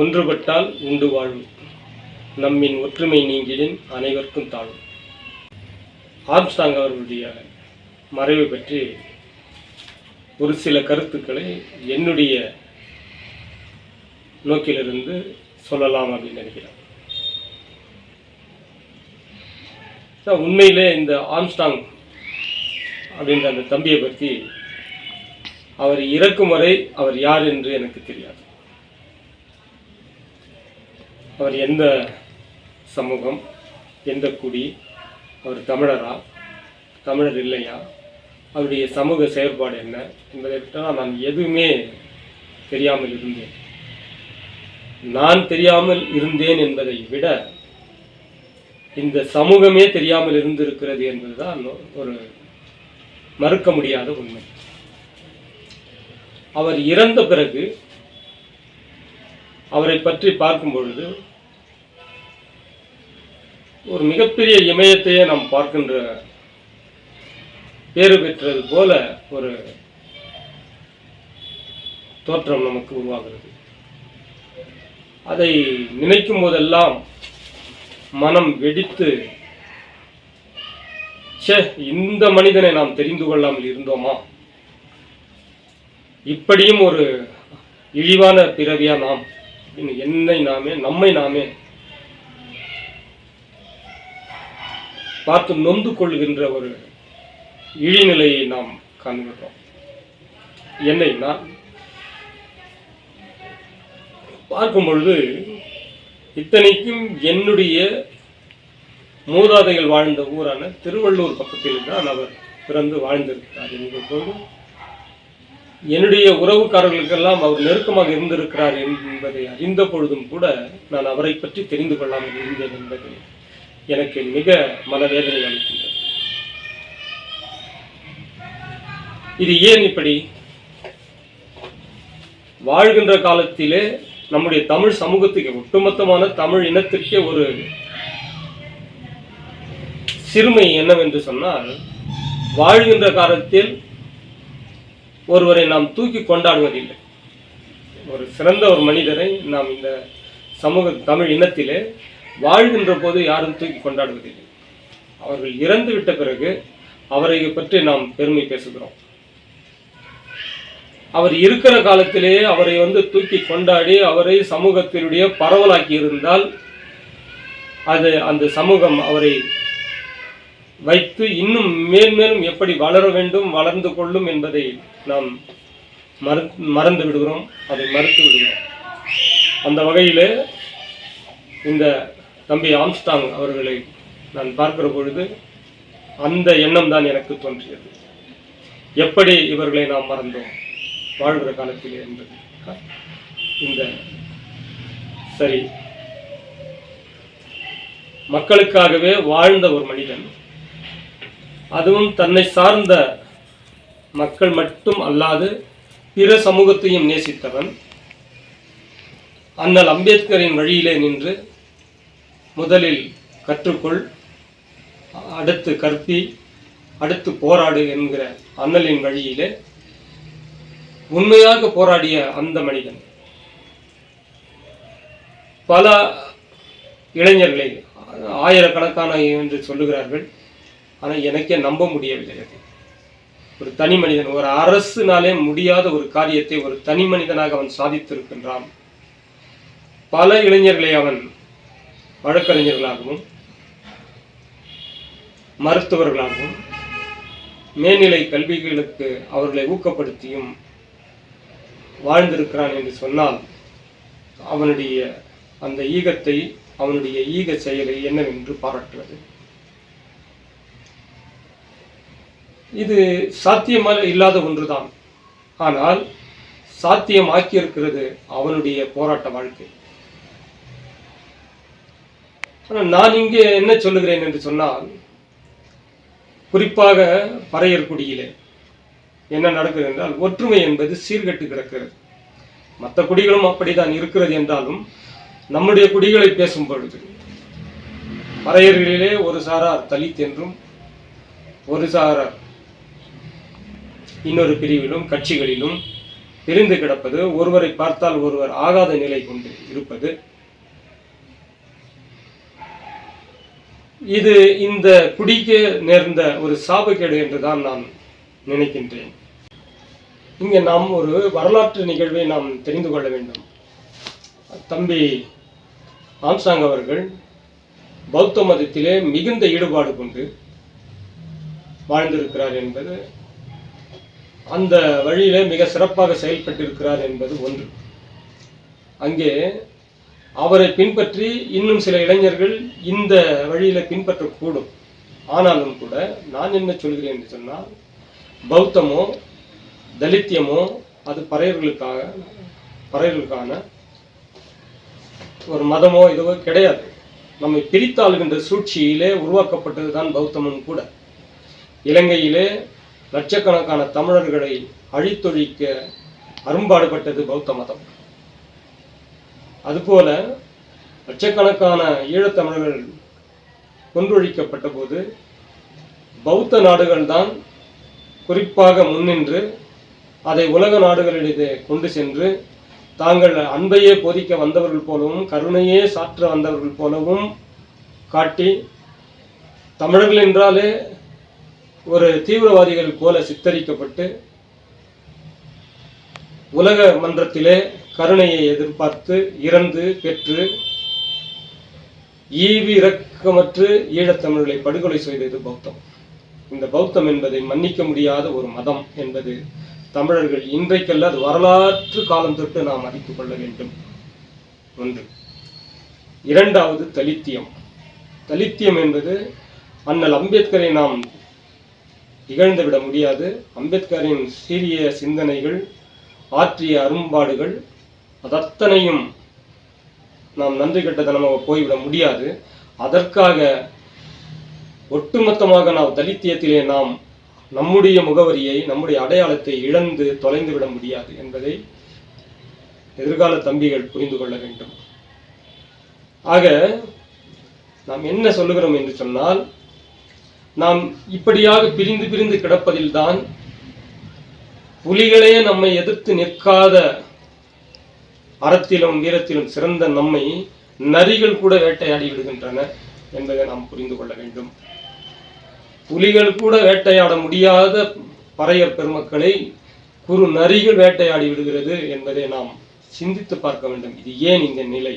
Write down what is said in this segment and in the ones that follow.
ஒன்றுபட்டால் உண்டு வாழ்வு. நம்மின் ஒற்றுமை நீங்கிடின் அனைவருக்கும் தாழும் ஆர்ம்ஸ்டாங் அவர்களுடைய மறைவு பற்றி ஒரு சில கருத்துக்களை என்னுடைய நோக்கிலிருந்து சொல்லலாம் அப்படின்னு நினைக்கிறேன். உண்மையிலே இந்த ஆம்ஸ்டாங் அப்படின்ற அந்த தம்பியை பற்றி அவர் இறக்கும் வரை அவர் யார் என்று எனக்கு தெரியாது. அவர் எந்த சமூகம் எந்த குடி அவர் தமிழரா தமிழர் இல்லையா அவருடைய சமூக செயற்பாடு என்ன என்பதை விட்டால் நான் எதுவுமே தெரியாமல் இருந்தேன். நான் தெரியாமல் இருந்தேன் என்பதை விட இந்த சமூகமே தெரியாமல் இருந்திருக்கிறது என்பதுதான் ஒரு மறுக்க முடியாத உண்மை. அவர் இறந்த பிறகு அவரை பற்றி பார்க்கும் பொழுது ஒரு மிகப்பெரிய இமயத்தையே நாம் பார்க்கின்ற பேறு பெற்றது போல ஒரு தோற்றம் நமக்கு உருவாகிறது. அதை நினைக்கும் போதெல்லாம் மனம் வெடித்து ச்சே இந்த மனிதனை நாம் தெரிந்து கொள்ளாமல் இருந்தோமா? இப்படியும் ஒரு இழிவான பிறவியா நாம் அப்படின்னு என்னை நாமே நம்மை நாமே பார்த்து நொந்து கொள்கின்ற ஒரு இழிநிலையை நாம் காண்கிறோம். என்னை நான் பார்க்கும் பொழுது இத்தனைக்கும் என்னுடைய மூதாதைகள் வாழ்ந்த ஊரான திருவள்ளூர் பக்கத்தில் தான் அவர் பிறந்து வாழ்ந்திருக்கிறார். என்கிற போது என்னுடைய உறவுக்காரர்களுக்கெல்லாம் அவர் நெருக்கமாக இருந்திருக்கிறார் என்பதை அறிந்த பொழுதும் கூட நான் அவரை பற்றி தெரிந்து கொள்ளாமல் இருந்தேன் என்பது எனக்கு மிக மனவேதனை அளிக்கின்றது. இது ஏன் இப்படி? வாழ்கின்ற காலத்திலே நம்முடைய தமிழ் சமூகத்துக்கு ஒட்டுமொத்தமான தமிழ் இனத்திற்கே ஒரு சிறுமை என்னவென்று சொன்னால் வாழ்கின்ற காலத்தில் ஒருவரை நாம் தூக்கி கொண்டாடுவதில்லை. ஒரு சிறந்த ஒரு மனிதரை நாம் இந்த சமூக தமிழ் இனத்திலே வாழ்கின்ற போது யாரும் தூக்கி கொண்டாடுவதில்லை. அவர்கள் இறந்து விட்ட பிறகு அவரை பற்றி நாம் பெருமை பேசுகிறோம். அவர் இருக்கிற காலத்திலேயே அவரை வந்து தூக்கி கொண்டாடி அவரை சமூகத்தினுடைய பரவலாக்கி இருந்தால் அது அந்த சமூகம் அவரை வைத்து இன்னும் மேல்மேலும் எப்படி வளர வேண்டும் வளர்ந்து கொள்ளும் என்பதை நாம் மறு மறந்து விடுகிறோம் அதை மறுத்து விடுகிறோம். அந்த வகையில் இந்த தம்பி ஆம்ஸ்டாங் அவர்களை நான் பார்க்கிற பொழுது அந்த எண்ணம் தான் எனக்கு தோன்றியது. எப்படி இவர்களை நாம் மறந்தோம்? வாழ்கிற காலத்திலே என்பது. இந்த சரி. மக்களுக்காகவே வாழ்ந்த ஒரு மனிதன். அதுவும் தன்னை சார்ந்த மக்கள் மட்டும் அல்லாது பிற சமூகத்தையும் நேசித்தவன். அண்ணல் அம்பேத்கரின் வழியிலே நின்று முதலில் கற்றுக்கொள் அடுத்து கற்பி அடுத்து போராடு என்கிற அண்ணலின் வழியிலே உண்மையாக போராடிய அந்த மனிதன். பல இளைஞர்களை ஆயிரக்கணக்கான என்று சொல்லுகிறார்கள். ஆனால் எனக்கே நம்ப முடியவில்லை அது. ஒரு தனி மனிதன் ஒரு அரசுனாலே முடியாத ஒரு காரியத்தை ஒரு தனி மனிதனாக அவன் சாதித்திருக்கின்றான். பல இளைஞர்களை அவன் வழக்கறிஞர்களாகவும் மருத்துவர்களாகவும் மேல்நிலை கல்விகளுக்கு அவர்களை ஊக்கப்படுத்தியும் வாழ்ந்திருக்கிறான் என்று சொன்னால் அவனுடைய அந்த ஈகத்தை அவனுடைய ஈக செயலை என்னவென்று பாராட்டுவது? இது சாத்தியமாக இல்லாத ஒன்றுதான். ஆனால் சாத்தியமாக்கியிருக்கிறது அவனுடைய போராட்ட வாழ்க்கை. ஆனால் நான் இங்கே என்ன சொல்லுகிறேன் என்று சொன்னால் குறிப்பாக பறையர்குடியிலே என்ன நடக்கிறது என்றால் ஒற்றுமை என்பது சீர்கெட்டு கிடக்கிறது. மற்ற குடிகளும் அப்படிதான் இருக்கிறது என்றாலும் நம்முடைய குடிகளை பேசும் பொழுது பறையர்களிலே ஒரு சாரார் தலித் என்றும் ஒரு சாரார் இன்னொரு பிரிவிலும் கட்சிகளிலும் பிரிந்து கிடப்பது ஒருவரை பார்த்தால் ஒருவர் ஆகாத நிலை கொண்டு இருப்பது. இது இந்த குடிக்கு நேர்ந்த ஒரு சாபக்கேடு என்றுதான் நான் நினைக்கின்றேன். இங்கே நாம் ஒரு வரலாற்று நிகழ்வை நாம் தெரிந்து கொள்ள வேண்டும். தம்பி ஆம்சாங் அவர்கள் பௌத்த மதத்திலே மிகுந்த ஈடுபாடு கொண்டு வாழ்ந்திருக்கிறார் என்பது அந்த வழியிலே மிக சிறப்பாக செயல்பட்டிருக்கிறார் என்பது ஒன்று. அங்கே அவரை பின்பற்றி இன்னும் சில இளைஞர்கள் இந்த வழியில் பின்பற்றக்கூடும். ஆனாலும் கூட நான் என்ன சொல்கிறேன் என்று சொன்னால் பௌத்தமோ தலித்தியமோ அது பறையர்களுக்காக பறையர்களுக்கான ஒரு மதமோ இதுவோ கிடையாது. நம்மை பிரித்தாளுகின்ற சூழ்ச்சியிலே உருவாக்கப்பட்டது தான் பௌத்தமும் கூட. இலங்கையிலே லட்சக்கணக்கான தமிழர்களை அழித்தொழிக்க அரும்பாடுபட்டது பௌத்த மதம். அதுபோல லட்சக்கணக்கான ஈழத்தமிழர்கள் கொன்றொழிக்கப்பட்ட போது பௌத்த நாடுகள் தான் குறிப்பாக முன்னின்று அதை உலக நாடுகளிடையே கொண்டு சென்று தாங்கள் அன்பையே போதிக்க வந்தவர்கள் போலவும் கருணையே சாற்ற வந்தவர்கள் போலவும் காட்டி தமிழர்கள் என்றாலே ஒரு தீவிரவாதிகள் போல சித்தரிக்கப்பட்டு உலக மன்றத்திலே கருணையை எதிர்பார்த்து இறந்து பெற்று ஈவி இரக்கமற்று ஈழத்தமிழர்களை படுகொலை செய்தது பௌத்தம். இந்த பௌத்தம் என்பதை மன்னிக்க முடியாத ஒரு மதம் என்பது தமிழர்கள் இன்றைக்கல்ல அது வரலாற்று காலம் தொட்டு நாம் அறிந்து கொள்ள வேண்டும். ஒன்று. இரண்டாவது தலித்தியம். தலித்தியம் என்பது அண்ணல் அம்பேத்கரை நாம் இகழ்ந்து விட முடியாது. அம்பேத்கரின் சீரிய சிந்தனைகள் ஆற்றிய அரும்பாடுகள் அதத்தனையும் நாம் நன்றி கெட்டதனமாக போய்விட முடியாது. அதற்காக ஒட்டுமொத்தமாக நாம் தலித்தியத்திலே நாம் நம்முடைய முகவரியை நம்முடைய அடையாளத்தை இழந்து தொலைந்து விட முடியாது என்பதை எதிர்கால தம்பிகள் புரிந்து கொள்ள வேண்டும். ஆக நாம் என்ன சொல்லுகிறோம் என்று சொன்னால் நாம் இப்படியாக பிரிந்து பிரிந்து கிடப்பதில்தான் புலிகளே நம்மை எதிர்த்து நிற்காத அறத்திலும் வீரத்திலும் சிறந்த நம்மை நரிகள் கூட வேட்டையாடி விடுகின்றன என்பதை நாம் புரிந்து கொள்ள வேண்டும். புலிகள் கூட வேட்டையாட முடியாத பறையர் பெருமக்களை குறு நரிகள் வேட்டையாடி விடுகிறது என்பதை நாம் சிந்தித்து பார்க்க வேண்டும். இது ஏன் இந்த நிலை?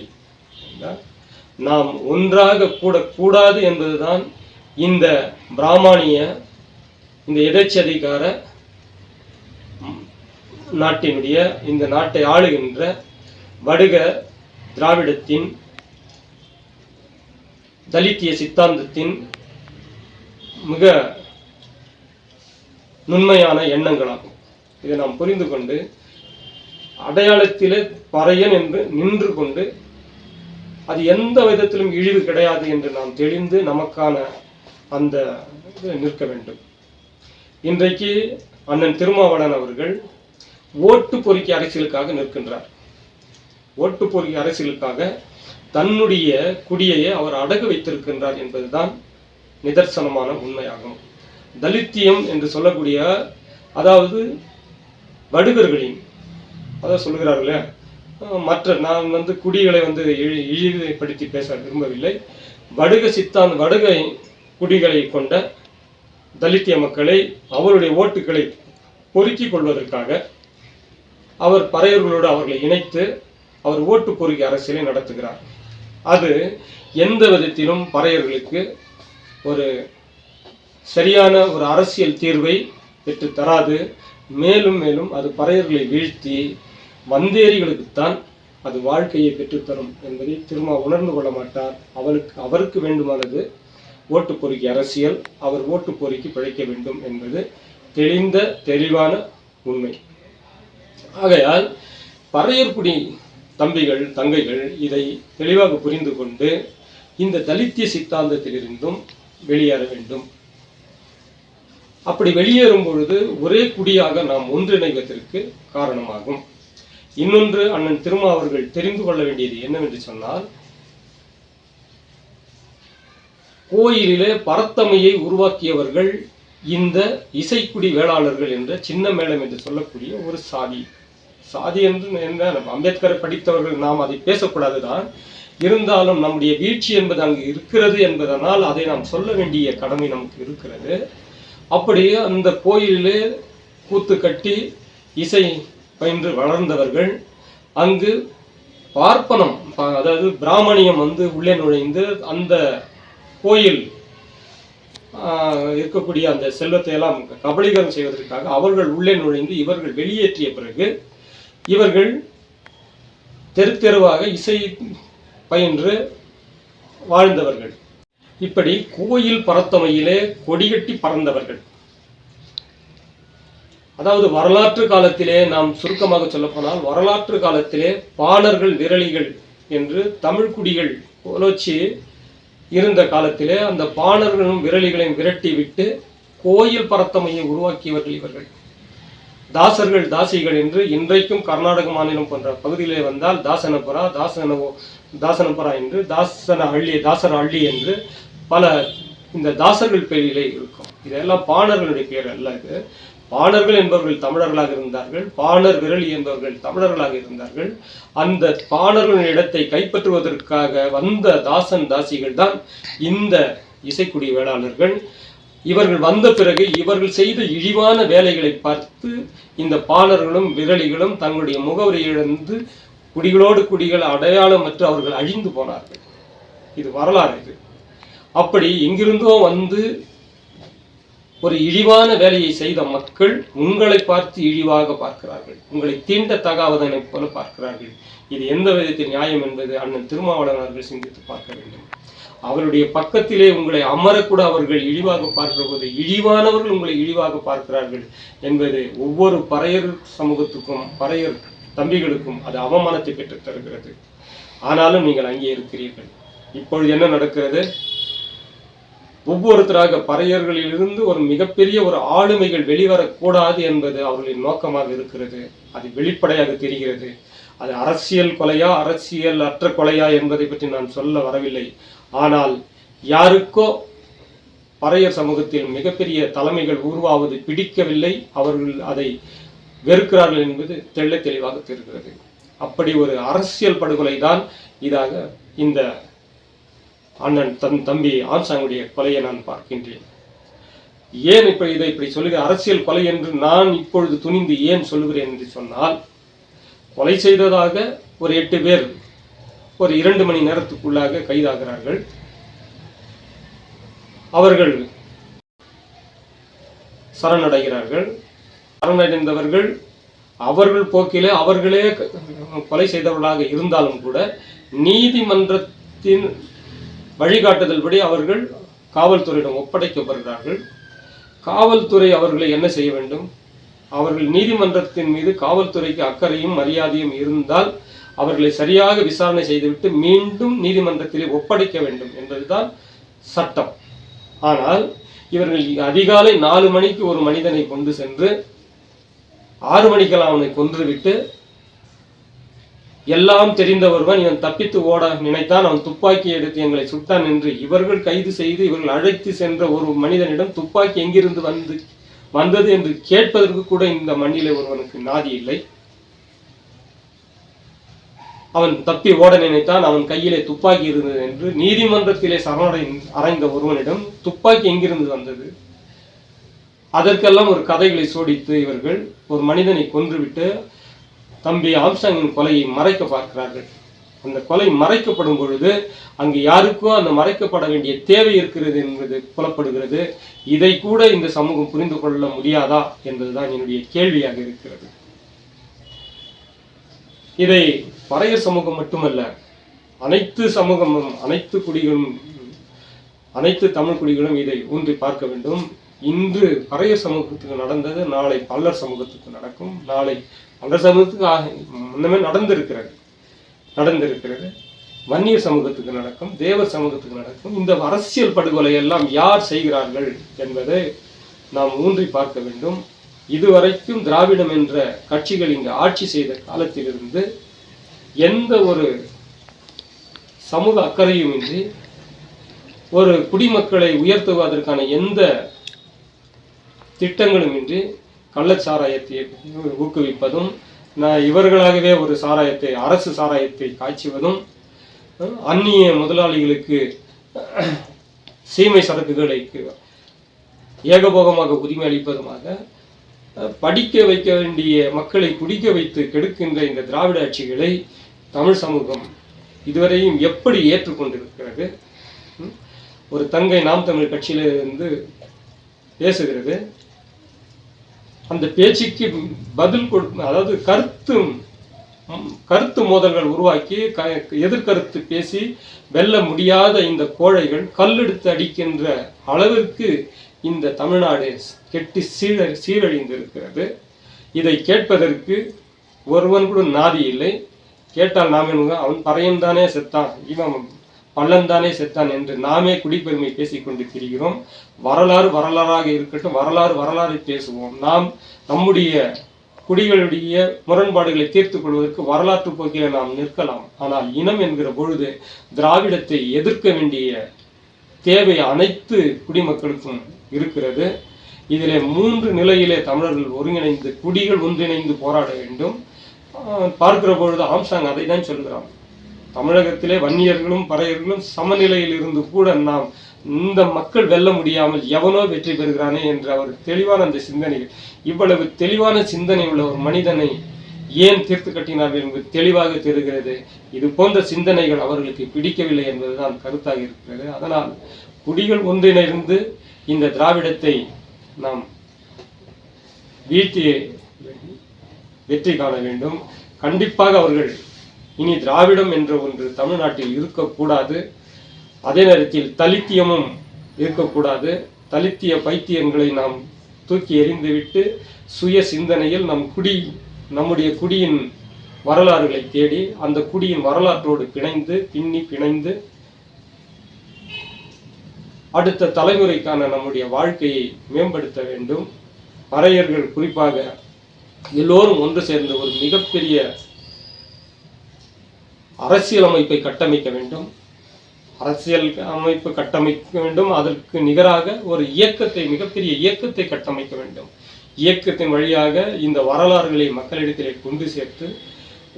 நாம் ஒன்றாக கூட கூடாது என்பதுதான் இந்த பிராமணிய இந்த எதேச்சதிகார நாட்டினுடைய இந்த நாட்டை ஆளுகின்ற வடுக திராவிடத்தின் தலித்திய சித்தாந்தத்தின் மிக நுண்மையான எண்ணங்களாகும். இதை நாம் புரிந்து கொண்டு அடையாளத்திலே பறையன் என்று நின்று கொண்டு அது எந்த விதத்திலும் இழிவு கிடையாது என்று நாம் தெளிந்து நமக்கான அந்த இது நிற்க வேண்டும். இன்றைக்கு அண்ணன் திருமாவளன் அவர்கள் ஓட்டு பொறிக்கை அரசியலுக்காக நிற்கின்றார். ஓட்டு பொறிக்கை அரசியலுக்காக தன்னுடைய குடியையே அவர் அடகு வைத்திருக்கின்றார் என்பதுதான் நிதர்சனமான உண்மையாகும். தலித்தியம் என்று சொல்லக்கூடிய அதாவது வடுகர்களின் அதான் சொல்லுகிறார்களே மற்ற நான் வந்து குடிகளை வந்து இழி- இழிவுபடுத்தி பேச விரும்பவில்லை. வடுக சித்தாந்த வடுகை குடிகளை கொண்ட தலித்திய மக்களை அவருடைய ஓட்டுகளை பொறுக்கிக் கொள்வதற்காக அவர் பறையர்களோடு அவர்களை இணைத்து அவர் ஓட்டு பொறுக்கி அரசியலை நடத்துகிறார். அது எந்த விதத்திலும் பறையர்களுக்கு ஒரு சரியான ஒரு அரசியல் தீர்வை பெற்று தராது. மேலும் மேலும் அது பறையர்களை வீழ்த்தி வந்தேரிகளுக்குத்தான் அது வாழ்க்கையை பெற்றுத்தரும் என்பதை திருமா உணர்ந்து கொள்ள மாட்டார். அவருக்கு அவருக்கு வேண்டுமானது ஓட்டு பொறுக்கி அரசியல் அவர் ஓட்டு பிழைக்க வேண்டும் என்பது தெளிந்த தெளிவான உண்மை. ஆகையால் பறையர்குடி தம்பிகள் தங்கைகள் இதை தெளிவாக புரிந்து கொண்டு இந்த தலித்திய சித்தாந்தத்திலிருந்தும் வெளியேற வேண்டும். அப்படி வெளியேறும் பொழுது ஒரே குடியாக நாம் ஒன்றிணைவதற்கு காரணமாகும். இன்னொன்று அண்ணன் திருமா அவர்கள் தெரிந்து கொள்ள வேண்டியது என்னவென்று சொன்னால் கோயிலிலே பரத்தமையை உருவாக்கியவர்கள் இந்த இசைக்குடி வேளாளர்கள் என்ற சின்ன மேளம் என்று சொல்லக்கூடிய ஒரு சாதி. சாதி என்று என்ன நம்ம அம்பேத்கரை படித்தவர்கள் நாம் அதை பேசக்கூடாது தான் இருந்தாலும் நம்முடைய வீழ்ச்சி என்பது அங்கு இருக்கிறது என்பதனால் அதை நாம் சொல்ல வேண்டிய கடமை நமக்கு இருக்கிறது. அப்படியே அந்த கோயிலிலே கூத்து கட்டி இசை பயின்று வளர்ந்தவர்கள் அங்கு பார்ப்பனம் அதாவது பிராமணியம் வந்து உள்ளே நுழைந்து அந்த கோயில் இருக்கக்கூடிய அந்த செல்வத்தை எல்லாம் கபலீகரம் செய்வதற்காக அவர்கள் உள்ளே நுழைந்து இவர்கள் வெளியேற்றிய பிறகு இவர்கள் தெரு தெருவாக இசை பயின்று வாழ்ந்தவர்கள். இப்படி கோயில் பரத்தமையிலே கொடிகட்டி பறந்தவர்கள். அதாவது வரலாற்று காலத்திலே நாம் சுருக்கமாக சொல்லப்போனால் வரலாற்று காலத்திலே பாணர்கள் விரலிகள் என்று தமிழ் குடிகள் கோலோச்சி இருந்த காலத்திலே அந்த பாணர்களும் விரலிகளையும் விரட்டி விட்டு கோயில் பரத்தமையை உருவாக்கியவர்கள் இவர்கள். தாசர்கள் தாசிகள் என்று இன்றைக்கும் கர்நாடக மாநிலம் போன்ற பகுதியிலே வந்தால் தாசனபுரா தாசன தாசனபுரா என்று தாசன அள்ளி தாசர அள்ளி என்று பல இந்த தாசர்கள் பெயரிலே இருக்கும். இதெல்லாம் பாணர்களுடைய பெயர் அல்ல இது. பாணர்கள் என்பவர்கள் தமிழர்களாக இருந்தார்கள் பாணர் விரலி என்பவர்கள் தமிழர்களாக இருந்தார்கள். அந்த பாணர்களின் இடத்தை கைப்பற்றுவதற்காக வந்த தாசன் தாசிகள் தான் இந்த இசைக்குடி வேளாளர்கள். இவர்கள் வந்த பிறகு இவர்கள் செய்த இழிவான வேலைகளை பார்த்து இந்த பாணர்களும் விரலிகளும் தங்களுடைய முகவரி இழந்து குடிகளோடு குடிகள் அடையாளமற்று அவர்கள் அழிந்து போனார்கள். இது வரலாறு இது. அப்படி எங்கிருந்தோ வந்து ஒரு இழிவான வேலையை செய்த மக்கள் உங்களை பார்த்து இழிவாக பார்க்கிறார்கள். உங்களை தீண்டத்தகாததைப் போல பார்க்கிறார்கள். இது எந்த விதத்தில் நியாயம் என்பது அண்ணன் திருமாவளவன் அவர்கள் சிந்தித்து பார்க்க வேண்டும். அவருடைய பக்கத்திலே உங்களை அமரக்கூட அவர்கள் இழிவாக பார்க்கிற போது இழிவானவர்கள் உங்களை இழிவாக பார்க்கிறார்கள் என்பது ஒவ்வொரு பறையர் சமூகத்துக்கும் பறையர் தம்பிகளுக்கும் அது அவமானத்தை பெற்றுத் தருகிறது. ஆனாலும் நீங்கள் அங்கே இருக்கிறீர்கள். இப்பொழுது என்ன நடக்கிறது? ஒவ்வொருத்தராக பறையர்களிலிருந்து ஒரு மிகப்பெரிய ஒரு ஆளுமைகள் வெளிவரக்கூடாது என்பது அவர்களின் நோக்கமாக இருக்கிறது. அது வெளிப்படையாக தெரிகிறது. அது அரசியல் கொலையா அரசியல் அற்ற கொலையா என்பதை பற்றி நான் சொல்ல வரவில்லை. ஆனால் யாருக்கோ பறையர் சமூகத்தில் மிகப்பெரிய தலைமைகள் உருவாவது பிடிக்கவில்லை. அவர்கள் அதை வெறுக்கிறார்கள் என்பது தெள்ள தெளிவாக தெரிகிறது. அப்படி ஒரு அரசியல் படுகொலை தான் இதாக இந்த அண்ணன் தன் தம்பி ஆம்சாங்குடைய கொலையை நான் பார்க்கின்றேன். ஏன் இப்படி இதை இப்படி சொல்லுகிற அரசியல் கொலை என்று நான் இப்பொழுது துணிந்து ஏன் சொல்லுகிறேன் என்று சொன்னால் கொலை செய்ததாக ஒரு எட்டு பேர் ஒரு இரண்டு மணி நேரத்துக்குள்ளாக கைதாகிறார்கள். அவர்கள் சரணடைகிறார்கள். சரணடைந்தவர்கள் அவர்கள் போக்கிலே அவர்களே கொலை செய்தவர்களாக இருந்தாலும் கூட நீதிமன்றத்தின் வழிகாட்டுதல்படி அவர்கள் காவல்துறையிடம் ஒப்படைக்கப்படுகிறார்கள் காவல்துறை அவர்களை என்ன செய்ய வேண்டும்? அவர்கள் நீதிமன்றத்தின் மீது காவல்துறைக்கு அக்கறையும் மரியாதையும் இருந்தால் அவர்களை சரியாக விசாரணை செய்துவிட்டு மீண்டும் நீதிமன்றத்திலே ஒப்படைக்க வேண்டும் என்பதுதான் சட்டம். ஆனால் இவர்கள் அதிகாலை நாலு மணிக்கு ஒரு மனிதனை கொண்டு சென்று ஆறு மணிக்கெல்லாம் அவனை கொன்றுவிட்டு எல்லாம் தெரிந்த ஒருவன் இவன் தப்பித்து ஓட நினைத்தான். அவன் துப்பாக்கி எடுத்து எங்களை சுட்டான் என்று இவர்கள் கைது செய்து இவர்கள் அழைத்து சென்ற ஒரு மனிதனிடம் துப்பாக்கி எங்கிருந்து வந்து வந்தது என்று கேட்பதற்கு கூட இந்த மண்ணிலே ஒருவனுக்கு நாதி இல்லை. அவன் தப்பி ஓட நினைத்தான். அவன் கையிலே துப்பாக்கி இருந்தது என்று நீதிமன்றத்திலே சரணடை அறைந்த ஒருவனிடம் துப்பாக்கி எங்கிருந்து வந்தது? அதற்கெல்லாம் ஒரு கதைகளை சோடித்து இவர்கள் ஒரு மனிதனை கொன்றுவிட்டு தம்பி ஆம்சாங்கின் கொலையை மறைக்க பார்க்கிறார்கள். அந்த கொலை மறைக்கப்படும் பொழுது அங்கு யாருக்கோ அந்த மறைக்கப்பட வேண்டிய தேவை இருக்கிறது என்பது புலப்படுகிறது. இதை கூட இந்த சமூகம் புரிந்து கொள்ள முடியாதா என்பதுதான் என்னுடைய கேள்வியாக இருக்கிறது. இதை பறைய சமூகம் மட்டுமல்ல அனைத்து சமூகமும் அனைத்து குடிகளும் அனைத்து தமிழ் குடிகளும் இதை ஊன்றி பார்க்க வேண்டும். இன்று பறைய சமூகத்துக்கு நடந்தது நாளை பல்லர் சமூகத்துக்கு நடக்கும். நாளை பல்லர் சமூகத்துக்கு முன்னமே நடந்திருக்கிறது. நடந்திருக்கிறது. வன்னியர் சமூகத்துக்கு நடக்கும் தேவர் சமூகத்துக்கு நடக்கும். இந்த அரசியல் படுகொலை எல்லாம் யார் செய்கிறார்கள் என்பதை நாம் ஊன்றி பார்க்க வேண்டும். இதுவரைக்கும் திராவிடம் என்ற கட்சிகள் இங்கு ஆட்சி செய்த காலத்திலிருந்து எந்த ஒரு சமூக அக்கறையுமின்றி ஒரு குடிமக்களை உயர்த்துவதற்கான எந்த திட்டங்களுமின்றி கள்ளச்சாராயத்தை ஊக்குவிப்பதும் நான் இவர்களாகவே ஒரு சாராயத்தை அரசு சாராயத்தை காய்ச்சுவதும் அந்நிய முதலாளிகளுக்கு சீமை சரக்குகளை ஏகபோகமாக உரிமை அளிப்பதுமாக படிக்க வைக்க வேண்டிய மக்களை குடிக்க வைத்து கெடுக்கின்ற இந்த திராவிட ஆட்சிகளை தமிழ் சமூகம் இதுவரையும் எப்படி ஏற்றுக்கொண்டிருக்கிறது? ஒரு தங்கை நாம் தமிழ் கட்சியிலிருந்து பேசுகிறது. அந்த பேச்சுக்கு பதில் கொடு அதாவது கருத்து கருத்து மோதல்கள் உருவாக்கி க எதிர்கருத்து பேசி வெல்ல முடியாத இந்த கோழைகள் கல்லெடுத்து அடிக்கின்ற அளவிற்கு இந்த தமிழ்நாடு கெட்டி சீர சீரழிந்திருக்கிறது. இதை கேட்பதற்கு ஒருவன் கூட நாதி இல்லை. கேட்டால் நாம் என்ன அவன் பறையன்தானே செத்தான். இவன் பள்ளந்தானே செத்தான் என்று நாமே குடிப்பெருமை பேசிக் கொண்டு திரிகிறோம். வரலாறு வரலாறாக இருக்கட்டும் வரலாறு வரலாறு பேசுவோம். நாம் நம்முடைய குடிகளுடைய முரண்பாடுகளை தீர்த்துக் கொள்வதற்கு வரலாற்று போக்கில நாம் நிற்கலாம். ஆனால் இனம் என்கிற பொழுது திராவிடத்தை எதிர்க்க வேண்டிய தேவை அனைத்து குடிமக்களுக்கும் இருக்கிறது. இதிலே மூன்று நிலையிலே தமிழர்கள் ஒருங்கிணைந்து குடிகள் ஒன்றிணைந்து போராட வேண்டும். பார்க்கிற பொழுது ஆம்சாங் அதை தான் சொல்கிறான். தமிழகத்திலே வன்னியர்களும் பறையர்களும் சமநிலையில் இருந்து கூட நாம் இந்த மக்கள் வெல்ல முடியாமல் எவனோ வெற்றி பெறுகிறானே என்று அவர் தெளிவான அந்த சிந்தனைகள் இவ்வளவு தெளிவான சிந்தனை உள்ள ஒரு மனிதனை ஏன் தீர்த்து கட்டினார்கள் என்பது தெளிவாக தெரிகிறது. இது போன்ற சிந்தனைகள் அவர்களுக்கு பிடிக்கவில்லை என்பதுதான் கருத்தாக இருக்கிறது. அதனால் குடிகள் ஒன்றிணைந்து இந்த திராவிடத்தை நாம் வீழ்த்தி வெற்றி காண வேண்டும். கண்டிப்பாக அவர்கள் இனி திராவிடம் என்ற ஒன்று தமிழ்நாட்டில் இருக்கக்கூடாது. அதே நேரத்தில் தலித்தியமும் இருக்கக்கூடாது. தலித்திய பைத்தியங்களை நாம் தூக்கி எறிந்துவிட்டு சுய சிந்தனையில் நம் குடி நம்முடைய குடியின் வரலாறுகளை தேடி அந்த குடியின் வரலாற்றோடு பிணைந்து பின்னி பிணைந்து அடுத்த தலைமுறைக்கான நம்முடைய வாழ்க்கையை மேம்படுத்த வேண்டும். பறையர்கள் குறிப்பாக எல்லோரும் ஒன்று சேர்ந்த ஒரு மிகப்பெரிய அரசியல் அமைப்பை கட்டமைக்க வேண்டும். அரசியல் அமைப்பு கட்டமைக்க வேண்டும். அதற்கு நிகராக ஒரு இயக்கத்தை மிகப்பெரிய இயக்கத்தை கட்டமைக்க வேண்டும். இயக்கத்தின் வழியாக இந்த வரலாறுகளை மக்களிடத்திலே கொண்டு சேர்த்து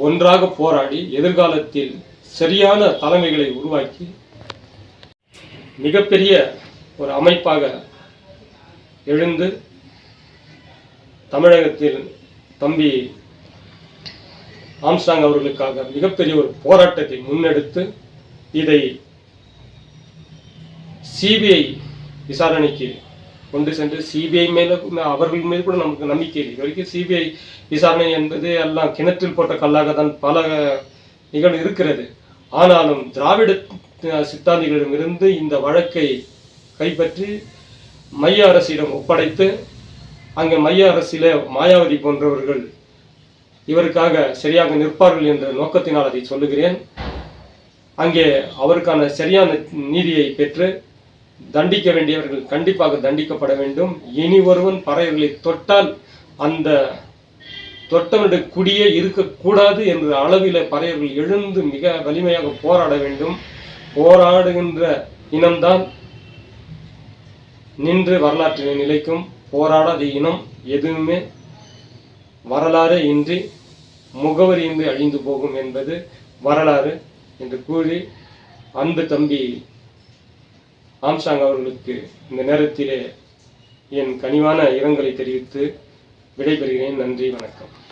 ஒன்றாக போராடி எதிர்காலத்தில் சரியான தலைமைகளை உருவாக்கி மிகப்பெரிய ஒரு அமைப்பாக எழுந்து தமிழகத்தில் தம்பி ஆம்ஸ்டாங் அவர்களுக்காக மிகப்பெரிய ஒரு போராட்டத்தை முன்னெடுத்து இதை சிபிஐ விசாரணைக்கு கொண்டு சென்று சிபிஐ மேல அவர்கள் மீது கூட நமக்கு நம்பிக்கை இல்லை. வரைக்கும் சிபிஐ விசாரணை என்பது எல்லாம் கிணற்றில் போட்ட கல்லாக தான் பல நிகழ்வு இருக்கிறது. ஆனாலும் திராவிட சித்தாந்திகளிடமிருந்து இந்த வழக்கை கைப்பற்றி மைய அரசிடம் ஒப்படைத்து அங்கே மைய அரசில மாயாவதி போன்றவர்கள் இவருக்காக சரியாக நிற்பார்கள் என்ற நோக்கத்தினால் அதை சொல்லுகிறேன். அங்கே அவருக்கான சரியான நீதியை பெற்று தண்டிக்க வேண்டியவர்கள் கண்டிப்பாக தண்டிக்கப்பட வேண்டும். இனி ஒருவன் பறையர்களை தொட்டால் அந்த தொட்டவனுடைய குடியே இருக்கக்கூடாது என்ற அளவில் பறையர்கள் எழுந்து மிக வலிமையாக போராட வேண்டும். போராடுகின்ற இனம்தான் நின்று வரலாற்றில் நிலைக்கும். போராடாத இனம் எதுவுமே வரலாறு இன்றி முகவரி இன்றி அழிந்து போகும் என்பது வரலாறு என்று கூறி அன்பு தம்பி ஆம்சாங் அவர்களுக்கு இந்த நேரத்திலே என் கனிவான இரங்கலை தெரிவித்து விடைபெறுகிறேன். நன்றி வணக்கம்.